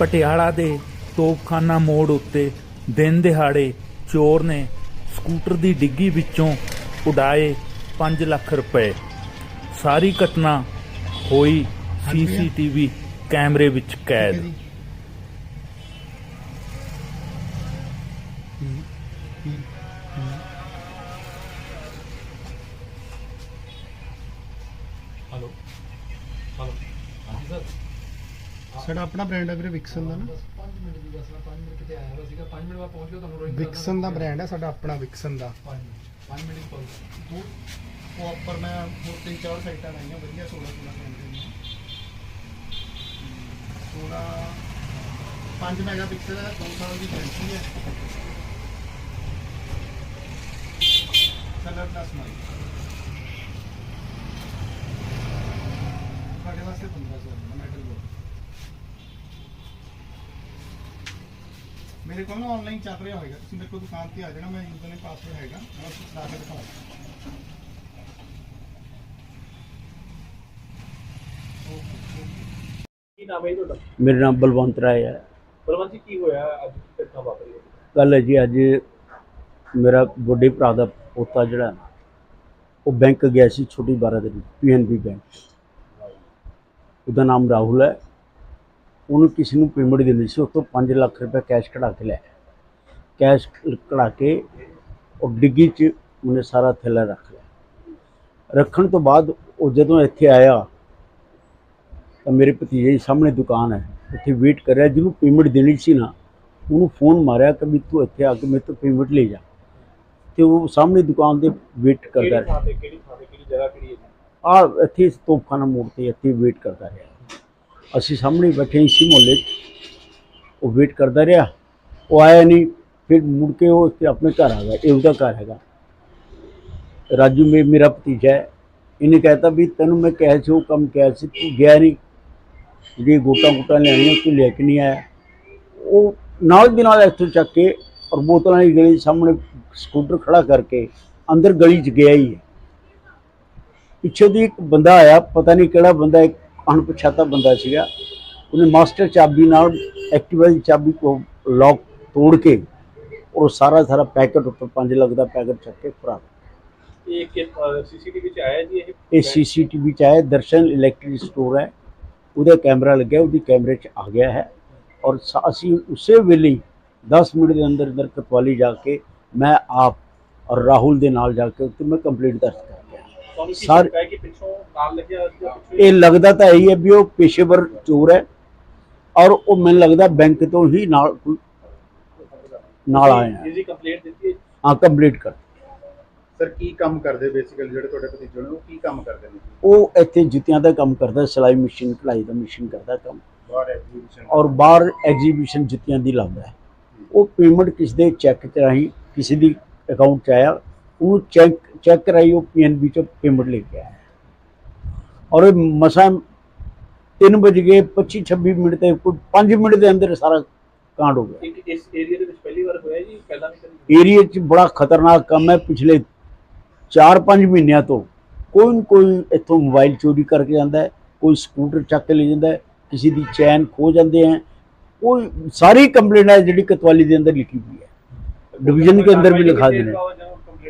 ਪਟਿਆਲਾ ਦੇ ਤੋਪਖਾਨਾ ਮੋੜ ਉੱਤੇ ਦਿਨ ਦਿਹਾੜੇ ਚੋਰ ਨੇ ਸਕੂਟਰ ਦੀ ਡਿੱਗੀ ਵਿੱਚੋਂ ਉਡਾਏ 5 ਲੱਖ ਰੁਪਏ। ਸਾਰੀ ਘਟਨਾ ਹੋਈ ਸੀਸੀਟੀਵੀ ਕੈਮਰੇ ਵਿੱਚ ਕੈਦ। ਸਾਡਾ ਆਪਣਾ ਬ੍ਰਾਂਡ ਹੈ ਵੀਰੇ ਵਿਕਸਨ ਦਾ ਨਾ। 5 ਮਿੰਟ ਦੀ ਬਸ 5 ਮਿੰਟ ਕਿਤੇ ਆਇਆ ਹੋਇਆ ਸੀਗਾ 5 ਮਿੰਟ ਬਾਅਦ ਪਹੁੰਚ ਗਿਆ ਤੁਹਾਨੂੰ ਰੋਇੰਗ ਵਿਕਸਨ ਦਾ ਬ੍ਰਾਂਡ ਹੈ ਸਾਡਾ ਆਪਣਾ ਵਿਕਸਨ ਦਾ। 5 ਮਿੰਟ ਦੀ ਪਹੁੰਚ ਉਹ ਉੱਪਰ ਮੈਂ ਹੋਰ ਤਿੰਨ ਚਾਰ ਸਾਈਟਾਂ ਲਾਈਆਂ ਵਧੀਆ 16 16 ਕੈਮਰੇ ਨੇ 16 5 ਮੈਗਾਪਿਕਸਲ ਹੈ 2 ਸਾਲ ਦੀ ਗਾਰੰਟੀ ਹੈ। ਕਲਰ ਦਾ ਸਮਾਈ ਤੁਹਾਡੇ ਵਾਸਤੇ 1500 ਮੈਟਲ ਬੋਰਡ ਮੇਰੇ ਕੋਲ ਨਾ ਆਨਲਾਈਨ ਚੱਲ ਰਿਹਾ ਹੋਏਗਾ। ਤੁਸੀਂ ਮੇਰੇ ਕੋਲ ਦੁਕਾਨ ਤੇ ਆ ਜਾਣਾ ਮੈਂ ਯੂਜ਼ਰ ਨੇ ਪਾਸਵਰਡ ਹੈਗਾ ਮੈਂ ਉਸ ਲਾ ਕੇ ਦਿਖਾਉਂਗਾ ਕੀ ਨਾਮ ਹੈ ਜੀ ਤੁਹਾਡਾ? ਮੇਰਾ ਨਾਮ ਬਲਵੰਤ ਰਾਏ ਹੈ। ਬਲਵੰਤ ਜੀ ਕੀ ਹੋਇਆ? ਅੱਜ ਕੀ ਘਟਨਾ ਵਾਪਰੀ ਹੈ? ਕੱਲ ਹੈ ਜੀ ਅੱਜ ਮੇਰਾ ਵੱਡੇ ਭਰਾ ਦਾ ਪੋਤਾ ਜਿਹੜਾ ਉਹ ਬੈਂਕ ਗਿਆ ਸੀ ਛੋਟੀ ਬਾਰਾਂ ਦੇ ਪੀਐਨਬੀ ਬੈਂਕ ਉਹਦਾ ਨਾਮ ਰਾਹੁਲ ਹੈ। ਉਹਨੂੰ ਕਿਸੇ ਨੂੰ ਪੇਮੈਂਟ ਦੇਣੀ ਸੀ ਉਸ ਤੋਂ 5 ਲੱਖ ਰੁਪਏ ਕੈਸ਼ ਕਢਾ ਕੇ ਲਿਆ ਕੈਸ਼ ਕਢਾ ਕੇ ਉਹ ਡਿੱਗੀ 'ਚ ਉਹਨੇ ਸਾਰਾ ਥੈਲਾ ਰੱਖ ਲਿਆ। ਰੱਖਣ ਤੋਂ ਬਾਅਦ ਉਹ ਜਦੋਂ ਇੱਥੇ ਆਇਆ ਤਾਂ ਮੇਰੇ ਭਤੀਜੇ ਦੀ ਸਾਹਮਣੇ ਦੁਕਾਨ ਹੈ ਉੱਥੇ ਵੇਟ ਕਰ ਰਿਹਾ ਜਿਹਨੂੰ ਪੇਮੈਂਟ ਦੇਣੀ ਸੀ ਨਾ ਉਹਨੂੰ ਫੋਨ ਮਾਰਿਆ ਕਿ ਵੀ ਤੂੰ ਇੱਥੇ ਆ ਕੇ ਮੇਰੇ ਤੋਂ ਪੇਮੈਂਟ ਲੈ ਜਾ। ਤੇ ਉਹ ਸਾਹਮਣੇ ਦੁਕਾਨ ਦੇ ਵੇਟ ਕਰਦਾ ਰਿਹਾ। ਕਿਹੜੀ ਥਾਂ ਤੇ ਕਿਹੜੀ ਜਗ੍ਹਾ ਕਿਹੜੀ ਹੈ? ਆ ਇੱਥੇ ਤੋਪਖਾਨਾ ਮੋੜ ਤੇ ਇੱਥੇ ਵੇਟ ਕਰਦਾ ਰਿਹਾ। ਅਸੀਂ ਸਾਹਮਣੇ ਬੈਠੇ ਸੀ ਮੁਹੱਲੇ 'ਚ। ਉਹ ਵੇਟ ਕਰਦਾ ਰਿਹਾ। ਉਹ ਆਇਆ ਨਹੀਂ। ਫਿਰ ਮੁੜ ਕੇ ਉਹ ਇੱਥੇ ਆਪਣੇ ਘਰ ਆ ਗਿਆ। ਇਹ ਉਹਦਾ ਘਰ ਹੈਗਾ। ਰਾਜੂ ਮੇ ਮੇਰਾ ਭਤੀਜਾ ਹੈ। ਇਹਨੇ ਕਹਿਤਾ ਵੀ ਤੈਨੂੰ ਮੈਂ ਕਿਹਾ ਸੀ, ਉਹ ਕੰਮ ਕਿਹਾ ਸੀ, ਤੂੰ ਗਿਆ ਨਹੀਂ। ਜਿਹੜੀ ਗੋਟਾ ਗੋਟਾ ਲੈਣੀਆਂ, ਤੂੰ ਲੈ ਕੇ ਨਹੀਂ ਆਇਆ। ਉਹ ਨਾਲ ਦੀ ਨਾਲ ਇੱਥੋਂ ਚੱਕ ਕੇ ਔਰ ਬੋਤਲਾਂ ਦੀ ਗਲੀ ਸਾਹਮਣੇ ਸਕੂਟਰ ਖੜਾ ਕਰਕੇ ਅੰਦਰ ਗਲੀ 'ਚ ਗਿਆ ਹੀ ਹੈ। ਪਿੱਛੇ ਦੀ ਇੱਕ ਬੰਦਾ ਆਇਆ, ਪਤਾ ਨਹੀਂ ਕਿਹੜਾ ਬੰਦਾ, ਇੱਕ ਅਣਪਛਾਤਾ ਬੰਦਾ ਸੀਗਾ। ਉਹਨੇ ਮਾਸਟਰ ਚਾਬੀ ਨਾਲ ਐਕਟਿਵਾ ਦੀ ਚਾਬੀ ਕੋ ਲੌਕ ਤੋੜ ਕੇ ਉਹ ਸਾਰਾ ਸਾਰਾ ਪੈਕਟ ਉੱਪਰ 5 ਲੱਖ ਦਾ ਪੈਕਟ ਚੱਕ ਕੇ ਫਰਾਰ ਇਹ ਕਿ ਸੀਸੀਟੀਵੀ ਚ ਆਇਆ ਜੀ ਇਹ? ਇਹ ਸੀਸੀਟੀਵੀ ਚ ਆਇਆ ਦਰਸ਼ਨ ਇਲੈਕਟ੍ਰਿਕ ਸਟੋਰ ਹੈ। ਉਹਦਾ ਕੈਮਰਾ ਲੱਗਿਆ ਉਹਦੀ ਕੈਮਰੇ ਚ ਆ ਗਿਆ ਹੈ। ਔਰ ਅਸੀਂ ਉਸੇ ਵੇਲੇ ਹੀ 10 ਮਿੰਟ ਦੇ ਅੰਦਰ ਅੰਦਰ ਕਤਵਾਲੀ ਜਾ ਕੇ ਮੈਂ ਆਪ ਔਰ ਰਾਹੁਲ ਦੇ ਨਾਲ ਜਾ ਕੇ ਉੱਥੇ ਮੈਂ ਕੰਪਲੀਟ ਦਰਜ ਤੁਹਾਨੂੰ ਕੀ ਸਾਰੇ- ਸ਼ੱਕ ਹੈ ਕਿ ਪਿੱਛੋਂ ਨਾਲ ਲੱਗਿਆ ਸੀਗਾ ਪਿੱਛੋਂ ਇਹ ਲੱਗਦਾ ਤਾਂ ਇਹੀ ਹੈ ਵੀ ਉਹ ਪੇਸ਼ੇਵਰ ਚੋਰ ਹੈ ਔਰ ਉਹ ਮੈਨੂੰ ਲੱਗਦਾ ਬੈਂਕ ਤੋਂ ਹੀ ਨਾਲ ਨਾਲ ਆਏ ਹੈ ਜੀ ਕੰਪਲੇਂਟ ਦਿੱਤੀ ਹੈ ਹਾਂ ਕੰਪਲੀਟ ਕਰ। ਸਰ ਕੀ ਕੰਮ ਕਰਦੇ ਬੇਸਿਕਲੀ ਜਿਹੜੇ ਤੁਹਾਡੇ ਭਤੀਜੇ ਨੇ ਉਹ ਕੀ ਕੰਮ ਕਰਦੇ ਨੇ? ਉਹ ਇੱਥੇ ਜੁੱਤੀਆਂ ਦਾ ਕੰਮ ਕਰਦਾ ਸਿਲਾਈ ਮਸ਼ੀਨ ਕਢਾਈ ਦਾ ਮਸ਼ੀਨ ਕਰਦਾ ਕੰਮ। ਬਾਹਰ ਐਗਜ਼ੀਬਿਸ਼ਨ ਔਰ ਬਾਹਰ ਐਗਜ਼ੀਬਿਸ਼ਨ ਜੁੱਤੀਆਂ ਦੀ ਲਾਉਂਦਾ ਹੈ। ਉਹ ਪੇਮੈਂਟ ਕਿਸ ਦੇ ਚੈੱਕ ਚ ਰਾਹੀਂ ਕਿਸੇ ਦੀ ਅਕਾਊਂਟ ਚ ਆਇਆ ਉਹਨੂੰ ਚੈੱਕ ਚੈੱਕ ਰਾਹੀਂ ਉਹ ਪੀਐਨਬੀ ਚ ਪੇਮੈਂਟ ਲੈ ਕੇ ਆਇਆ। ਔਰ ਇਹ ਮਸਾਂ 3 ਵਜ ਗਏ 25 26 ਮਿੰਟ ਤੇ ਕੋਈ 5 ਮਿੰਟ ਦੇ ਅੰਦਰ ਸਾਰਾ ਕਾਂਡ ਹੋ ਗਿਆ। ਇਸ ਏਰੀਆ ਦੇ ਵਿੱਚ ਪਹਿਲੀ ਵਾਰ ਹੋਇਆ ਜੀ ਪਹਿਲਾਂ ਨਹੀਂ ਕਰੀ ਏਰੀਏ 'ਚ ਬੜਾ ਖਤਰਨਾਕ ਕੰਮ ਹੈ ਪਿਛਲੇ 4-5 ਮਹੀਨਿਆਂ ਤੋਂ ਕੋਈ ਨਾ ਕੋਈ ਇੱਥੋਂ ਮੋਬਾਈਲ ਚੋਰੀ ਕਰਕੇ ਜਾਂਦਾ ਹੈ ਕੋਈ ਸਕੂਟਰ ਚੱਕ ਕੇ ਲੈ ਜਾਂਦਾ ਹੈ ਕਿਸੇ ਦੀ ਚੈਨ ਖੋ ਜਾਂਦੇ ਹੈ। ਉਹ ਸਾਰੀ ਕੰਪਲੇਂਟ ਹੈ ਜਿਹੜੀ ਕਤਵਾਲੀ ਦੇ ਅੰਦਰ ਲਿਖੀ ਹੋਈ ਹੈ। ਡਿਵੀਜ਼ਨ ਦੇ ਅੰਦਰ ਵੀ ਲਿਖਾ ਦੇਣਾ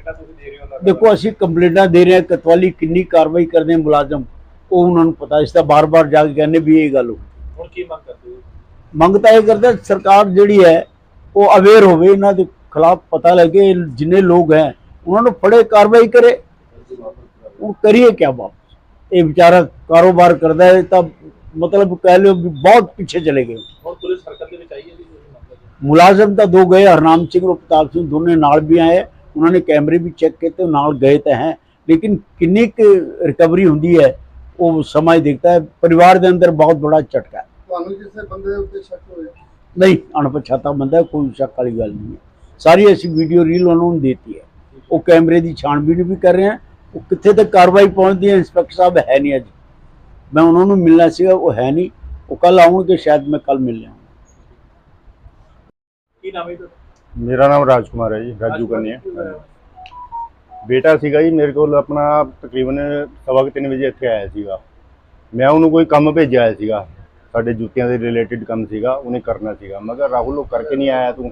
ਕੰਪਲੀਟਾ ਤੁਸੀਂ ਦੇ ਰਹੇ ਹੋ ਲਗਾਤਾਰ। ਦੇਖੋ ਅਸੀਂ ਕੰਪਲੇਂਟਾਂ ਦੇ ਰਹੇ ਹਾਂ ਕਤਵਾਲੀ ਕਿੰਨੀ ਕਾਰਵਾਈ ਕਰਦੇ ਮੁਲਾਜ਼ਮ। ਉਹ ਉਹਨਾਂ ਨੂੰ ਪਤਾ ਇਸ ਦਾ ਬਾਰ-ਬਾਰ ਜਾ ਕੇ ਕਹਿੰਦੇ ਵੀ ਇਹ ਗੱਲ ਹੋ ਹੁਣ ਕੀ ਮੰਗ ਕਰਦੇ ਹੋ? ਮੰਗ ਤਾਂ ਇਹ ਕਰਦੇ ਸਰਕਾਰ ਜਿਹੜੀ ਹੈ ਉਹ ਅਵੇਅਰ ਹੋਵੇ ਇਹਨਾਂ ਦੇ ਖਿਲਾਫ ਪਤਾ ਲੱਗੇ ਜਿੰਨੇ ਲੋਕ ਹੈ ਉਹਨਾਂ ਨੂੰ ਫੜੇ ਕਾਰਵਾਈ ਕਰੇ। ਉਹ ਕਰੀਏ ਕਿਆ ਵਾਪਸ? ਇਹ ਵਿਚਾਰਾ ਕਾਰੋਬਾਰ ਕਰਦਾ ਹੈ ਤਾਂ ਮਤਲਬ ਕਹਿ ਲਿਓ ਵੀ ਬਹੁਤ ਪਿੱਛੇ ਚਲੇ ਗਏ। ਹੁਣ ਪੁਲਿਸ ਹਰਕਤ ਦੇ ਵਿੱਚ ਆਈ ਹੈ ਜੀ ਤੁਸੀਂ ਮੰਗ ਕਰਦੇ ਹੋ। ਮੁਲਾਜ਼ਮ ਤਾਂ ਦੋ ਗਏ ਹਰਨਾਮ ਸਿੰਘ और ਪ੍ਰਤਾਪ ਸਿੰਘ ਦੋਨੇ ਨਾਲ ਵੀ ਆਏ। ਉਹਨਾਂ ਨੇ ਕੈਮਰੇ ਵੀ ਚੈੱਕ ਕੀਤੇ ਉਹ ਨਾਲ ਗਏ ਤਾਂ ਹੈ। ਲੇਕਿਨ ਕਿੰਨੀ ਕੁ ਰਿਕਵਰੀ ਹੁੰਦੀ ਹੈ ਉਹ ਸਮਾਂ ਹੀ ਦੇਖਦਾ ਹੈ। ਪਰਿਵਾਰ ਦੇ ਅੰਦਰ ਬਹੁਤ ਬੜਾ ਝਟਕਾ ਹੈ। ਤੁਹਾਨੂੰ ਕਿਸੇ ਬੰਦੇ ਦੇ ਉੱਤੇ ਸ਼ੱਕ ਹੋਇਆ? ਨਹੀਂ ਅਣਪਛਾਤਾ ਬੰਦਾ ਕੋਈ ਸ਼ੱਕ ਵਾਲੀ ਗੱਲ ਨਹੀਂ ਹੈ। ਸਾਰੀ ਅਸੀਂ ਵੀਡੀਓ ਰੀਲ ਉਹਨਾਂ ਨੂੰ ਦੇਤੀ ਹੈ। ਉਹ ਕੈਮਰੇ ਦੀ ਛਾਣਬੀਣ ਵੀ ਕਰ ਰਹੇ ਹਾਂ। ਉਹ ਕਿੱਥੇ ਤੱਕ ਕਾਰਵਾਈ ਪਹੁੰਚਦੀ ਹੈ ਇੰਸਪੈਕਟਰ ਸਾਹਿਬ ਹੈ ਨਹੀਂ ਅੱਜ। ਮੈਂ ਉਹਨਾਂ ਨੂੰ ਮਿਲਣਾ ਸੀਗਾ ਉਹ ਹੈ ਨਹੀਂ। ਉਹ ਕੱਲ ਆਉਣਗੇ ਸ਼ਾਇਦ ਮੈਂ ਕੱਲ ਮਿਲ ਲਿਆਉਂਗਾ। ਕੀ ਨਾਮ ਹੈ ਤੁਹਾਡਾ? ਮੇਰਾ ਨਾਮ ਰਾਜਕੁਮਾਰ ਹੈ ਜੀ ਰਾਜੂ ਕੰਨਿਆ। ਬੇਟਾ ਸੀਗਾ ਜੀ ਮੇਰੇ ਕੋਲ ਆਪਣਾ ਤਕਰੀਬਨ ਸਵਾ ਕੁ ਤਿੰਨ ਵਜੇ ਇੱਥੇ ਆਇਆ ਸੀਗਾ। ਮੈਂ ਉਹਨੂੰ ਕੋਈ ਕੰਮ ਭੇਜਿਆ ਹੋਇਆ ਸੀਗਾ। ਸਾਡੇ ਜੁੱਤੀਆਂ ਦੇ ਰਿਲੇਟਡ ਕੰਮ ਸੀਗਾ ਉਹਨੇ ਕਰਨਾ ਸੀਗਾ। ਮੈਂ ਕਿਹਾ ਰਾਹੁਲ ਉਹ ਕਰਕੇ ਨਹੀਂ ਆਇਆ ਤੂੰ?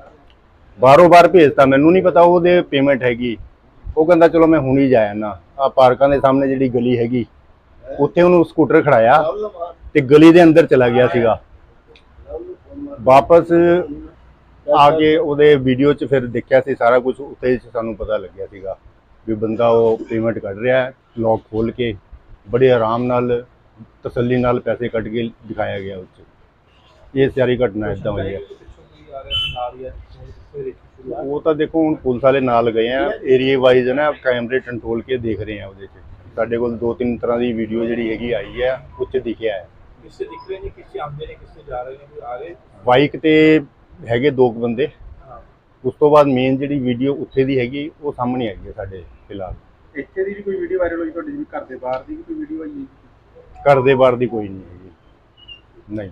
ਬਾਰੋ ਬਾਰ ਭੇਜਤਾ ਮੈਨੂੰ ਨਹੀਂ ਪਤਾ ਉਹਦੇ ਪੇਮੈਂਟ ਹੈਗੀ। ਉਹ ਕਹਿੰਦਾ ਚਲੋ ਮੈਂ ਹੁਣੀ ਜਾਇਆ ਨਾ ਆ ਪਾਰਕਾਂ ਦੇ ਸਾਹਮਣੇ ਜਿਹੜੀ ਗਲੀ ਹੈਗੀ ਉੱਥੇ ਉਹਨੂੰ ਸਕੂਟਰ ਖੜਾਇਆ ਤੇ ਗਲੀ ਦੇ ਅੰਦਰ ਚਲਾ ਗਿਆ ਸੀਗਾ। ਵਾਪਸ ਆ ਕੇ ਉਹਦੇ ਵੀਡੀਓ 'ਚ ਫਿਰ ਦੇਖਿਆ ਸੀ ਸਾਰਾ ਕੁਝ ਉੱਤੇ ਸਾਨੂੰ ਪਤਾ ਲੱਗਿਆ ਸੀਗਾ ਵੀ ਬੰਦਾ ਉਹ ਪੇਮੈਂਟ ਕੱਢ ਰਿਹਾ ਹੈ ਲੌਕ ਖੋਲ ਕੇ ਬੜੇ ਆਰਾਮ ਨਾਲ ਤਸੱਲੀ ਨਾਲ ਪੈਸੇ ਕੱਢ ਕੇ ਦਿਖਾਇਆ ਗਿਆ ਉੱਚ ਇਹ ਸਾਰੀ ਘਟਨਾ ਇਦਾਂ ਹੋਈ ਹੈ। ਉਹ ਤਾਂ ਦੇਖੋ ਹੁਣ ਪੁਲਿਸ ਵਾਲੇ ਨਾਲ ਗਏ ਆ ਏਰੀਆ ਵਾਈਜ਼ ਨਾ ਕੈਮਰੇ ਕੰਟਰੋਲ ਕੇ ਦੇਖ ਰਹੇ ਆ ਉਹਦੇ 'ਚ। ਸਾਡੇ ਕੋਲ ਦੋ ਤਿੰਨ ਤਰ੍ਹਾਂ ਦੀ ਵੀਡੀਓ ਜਿਹੜੀ ਹੈਗੀ ਆਈ ਹੈ ਉੱਥੇ ਦਿਖਿਆ ਹੈ। ਕਿਸੇ ਦਿਖ ਰਹੇ ਨੇ ਕਿਸੇ ਆਉਂਦੇ ਨੇ ਕਿਸੇ ਜਾ ਰਹੇ ਨੇ ਕੋਈ ਆ ਰਹੇ? ਬਾਈਕ ਤੇ ਹੈਗੇ ਦੋ ਕੁ ਬੰਦੇ। ਉਸ ਤੋਂ ਬਾਅਦ ਮੇਨ ਜਿਹੜੀ ਵੀਡੀਓ ਉੱਥੇ ਦੀ ਹੈਗੀ ਉਹ ਸਾਹਮਣੇ ਆਈ ਹੈ ਸਾਡੇ ਫਿਲਹਾਲ। ਇੱਥੇ ਦੀ ਵੀ ਕੋਈ ਵੀਡੀਓ ਵਾਇਰਲ ਹੋਈ ਤੁਹਾਡੀ ਜਿਵੇਂ ਘਰ ਦੇ ਬਾਹਰ ਦੀ ਵੀ ਕੋਈ ਵੀਡੀਓ ਆਈ ਹੈ ਘਰ ਦੇ ਬਾਹਰ ਦੀ ਕੋਈ ਨਹੀਂ ਹੈਗੀ। ਨਹੀਂ।